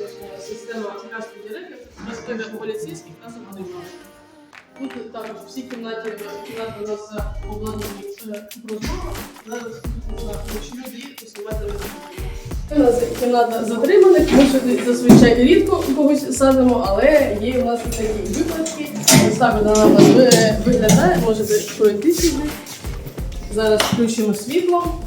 називається каска директор, безпека поліцейських та самодержавних. Тут також всі кімнаті, кімнати у нас обладнані е, розмова. Зараз тут можна, розмову. Це у нас кімната затриманих. Ми сюди зазвичай рідко когось садимо, але є у нас такі випадки. Так вона у нас ви- виглядає. Можете пройти сюди. Зараз включимо світло.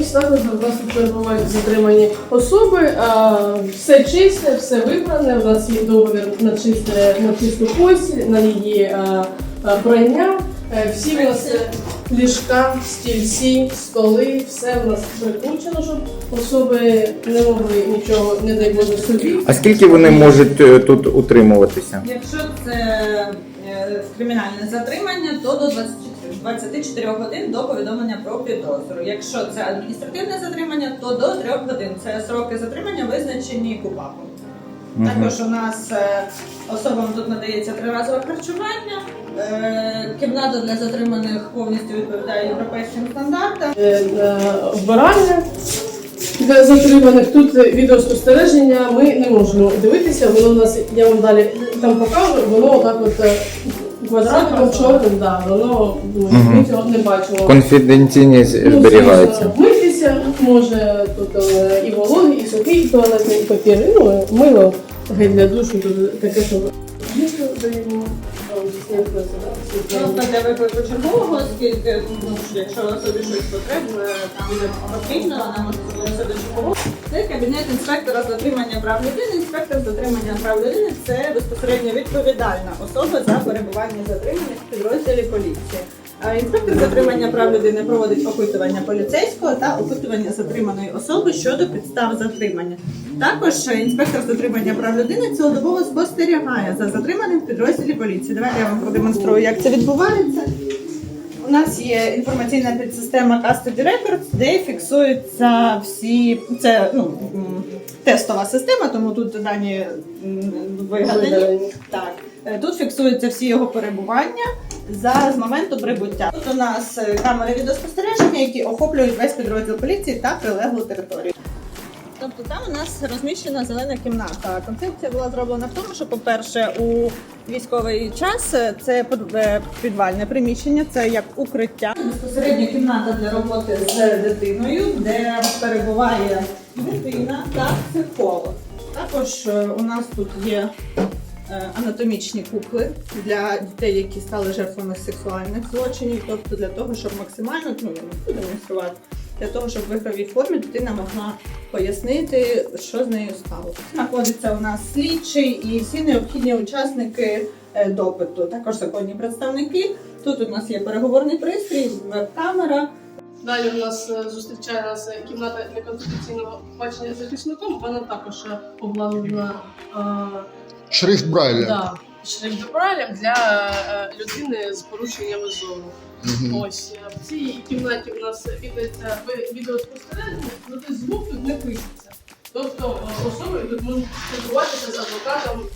Ось так ось у нас тут перебувають затримані особи. А, все чисте, все вибране. У нас є договір на чисте на чисту постіль, на її а, а, прання. Е, Всі у нас е, ліжка, стільці, столи, все у нас прикручено, щоб особи не могли нічого, не дай Боже, собі. А скільки вони можуть е, тут утримуватися? Якщо це е, кримінальне затримання, то до 24, 24 годин до повідомлення про підозру. Якщо це адміністративне затримання, то до 3 годин. Це сроки затримання визначені КУПАПом. Мгм. Також у нас е, особам тут надається триразове харчування. Е, Кімната для затриманих повністю відповідає європейським стандартам. Е, е, вбиральня для затриманих. Тут відеоспостереження ми не можемо дивитися. Воно у нас, я вам далі там покажу, воно отак от е, квадратиком чорним, да, воно ну, Мгм. цього не бачимо. Конфіденційність Ну, зберігається. звісно, Митися може тут е, і вологий, і сухий, і туалетний папір. І, Ну, мило гель для душу, тут таке, що їсти даємо. Просто для випадку чергового, оскільки ну, якщо особі щось потрібно, там потрібно, вона може звернутися до чергового. Це кабінет інспектора з затримання прав людини. Інспектор з затримання прав людини це безпосередньо відповідальна особа за перебування затриманих в підрозділі поліції. Інспектор затримання прав людини проводить опитування поліцейського та опитування затриманої особи щодо підстав затримання. Також інспектор затримання прав людини цілодобово спостерігає за затриманим в підрозділі поліції. Давайте я вам продемонструю, як це відбувається. У нас є інформаційна підсистема Custody Records, де фіксуються всі це ну тестова система, тому тут дані вигадані. Так, Е, тут фіксуються всі його перебування за з моменту прибуття. Тут у нас е, камери відеоспостереження, які охоплюють весь підрозділ поліції та прилеглу територію. Тобто там у нас розміщена зелена кімната. Концепція була зроблена в тому, що, по-перше, у військовий час це е, підвальне приміщення, це як укриття. Безпосередньо кімната для роботи з дитиною, де перебуває дитина та психолог. Також е, у нас тут є е, анатомічні кукли для дітей, які стали жертвами сексуальних злочинів, тобто для того, щоб максимально ну демонструвати, для того, щоб в ігровій формі дитина могла пояснити, що з нею сталося. Знаходиться у нас слідчий і всі необхідні учасники е, допиту, також законні представники. Тут у нас є переговорний пристрій, веб-камера. Далі у нас е, зустрічає нас кімната для конституційного бачення захисником. Вона також обладнана е, Шрифт Брайля. да, шрифтопралем для е, людини з порушеннями зору. Мгм. Ось е, в цій кімнаті у нас ідеться ви- відеоспостереження, проте звук тут не пишеться. Тобто е, особи тут можуть спілкуватися з адвокатом